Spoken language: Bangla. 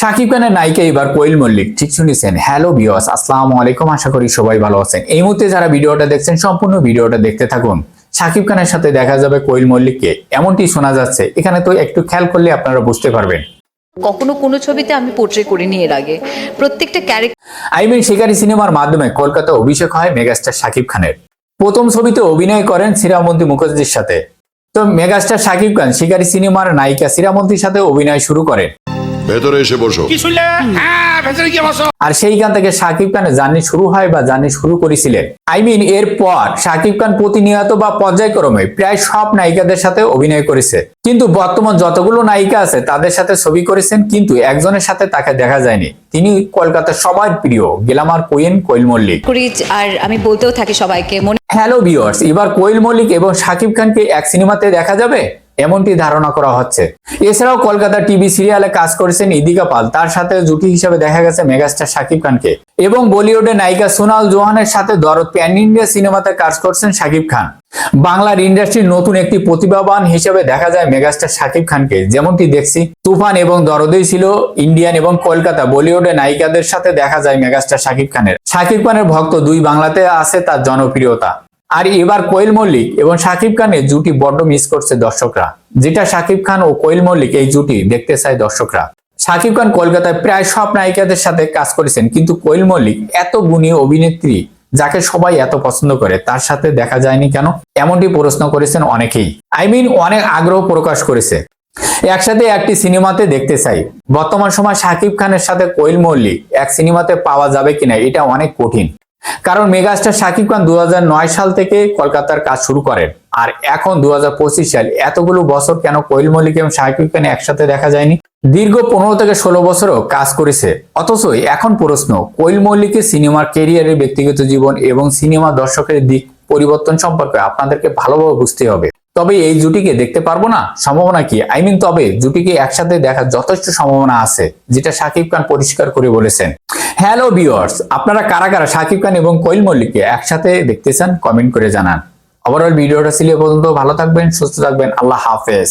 সাকিব খানের নায়িকা এবার কোয়েল মল্লিক। ঠিক শুনেছেন? হ্যালো বিয়স আসসালামু আলাইকুম। আশা করি সবাই ভালো আছেন। এই মুহূর্তে যারা ভিডিওটা দেখছেন সম্পূর্ণ ভিডিওটা দেখতে থাকুন। সাকিব খানের সাথে দেখা যাবে কোয়েল মল্লিককে। এমনটি শোনা যাচ্ছে। এখানে তো একটু খেয়াল করলে আপনারা বুঝতে পারবেন। কখনো কোনো ছবিতে আমি পোর্ট্রে করিনি এর আগে। প্রত্যেকটা ক্যারেক্টার আইবিন শিকারী সিনেমার মাধ্যমে কলকাতা অভিষেক হয় মেগাস্টার সাকিব খানের। প্রথম ছবিতে অভিনয় করেন শ্রীরামন্তী মুখার্জির সাথে। তো মেগাস্টার সাকিব খান শিকারি সিনেমার নায়িকা শ্রীরামন্তীর সাথে অভিনয় শুরু করেন। ভেতরে এসে বসো। কি শুনলে? হ্যাঁ ভেতরে গিয়ে বসো। আর সেইখান থেকে সাকিব খানের জার্নি শুরু হয় বা জার্নি শুরু করেছিলেন। আই মিন এরপর সাকিব খান প্রতিনিয়ত বা পর্যায়ক্রমে প্রায় সব নায়িকাদের সাথে অভিনয় করেছে। কিন্তু বর্তমান যতগুলো নায়িকা আছে তাদের সাথে ছবি করেছেন কিন্তু একজনের সাথে তাকে দেখা যায়নি। তিনি কলকাতার সবার প্রিয় গেলামার কোয়েন কোয়েল মল্লিক। আর আমি বলতেও থাকি সবাইকে হ্যালো ভিউয়ার্স এবার কোয়েল মল্লিক এবং সাকিব খানকে এক সিনেমাতে দেখা যাবে? এমনটি ধারণা করা হচ্ছে। এছাড়াও কলকাতা টিভি সিরিয়ালে কাজ করেছেন ইদিকা পাল। তার সাথে জুটি হিসেবে দেখা গেছে মেগাস্টার সাকিব খানকে। এবং বলিউডের নায়িকা সোনাল জোহানের সাথে দরদ প্যান ইন্ডিয়া সিনেমাতে কাজ করছেন সাকিব খান। বাংলার ইন্ডাস্ট্রির নতুন একটি প্রতিভাবান হিসেবে দেখা যায় মেগাস্টার সাকিব খানকে। যেমনটি দেখছি, তুফান এবং দরদেই ছিল ইন্ডিয়ান এবং কলকাতা বলিউডের নায়িকাদের সাথে দেখা যায় মেগাস্টার সাকিব খানের। সাকিব খানের ভক্ত দুই বাংলাতে আছে তার জনপ্রিয়তা। আর এবার কোয়েল মল্লিক এবং সাকিব খানের জুটি বড্ড মিস করছে দর্শকরা। যেটা সাকিব খান ও কোয়েল মল্লিক এই জুটি দেখতে চায় দর্শকরা। সাকিব খান কলকাতায় প্রায় সব নায়িকাদের সাথে কাজ করেছেন, কিন্তু কোয়েল মল্লিক এত গুণী অভিনেত্রী যাকে সবাই এত পছন্দ করে, তার সাথে দেখা যায়নি কেন? এমনটি প্রশ্ন করেছেন অনেকেই। আই মিন অনেক আগ্রহ প্রকাশ করেছে। একসাথে একটি সিনেমাতে দেখতে চাই। বর্তমান সময় সাকিব খানের সাথে কোয়েল মল্লিক এক সিনেমাতে পাওয়া যাবে কিনা, এটা অনেক কঠিন। কারণ মেগাস্টার শাকিব খান দু হাজার নয় সাল থেকে কলকাতার কাজ শুরু করেন। আর এখন দু হাজার পঁচিশ সাল, এতগুলো বছর কেন কোয়েল মল্লিক এবং শাকিব খান একসাথে দেখা যায়নি? দীর্ঘ পনেরো থেকে ষোলো বছরও কাজ করেছে। অথচ এখন প্রশ্ন, কোয়েল মল্লিকের সিনেমার কেরিয়ারের ব্যক্তিগত জীবন এবং সিনেমা দর্শকের দিক পরিবর্তন সম্পর্কে আপনাদেরকে ভালোভাবে বুঝতে হবে। তবে এই জুটিকে দেখতে পারব না? সম্ভাবনা কি? আই মিন তবে জুটিকে একসাথে দেখার যথেষ্ট সম্ভাবনা আছে, যেটা সাকিব খান পরিষ্কার করে বলেছেন। হ্যালো ভিউয়ার্স আপনারা কারা কারা সাকিব খান এবং কোয়েল মল্লিককে একসাথে দেখতে চান কমেন্ট করে জানান। ওভারঅল ভিডিওটা ছিল পর্যন্ত, ভালো থাকবেন, সুস্থ থাকবেন, আল্লাহ হাফেজ।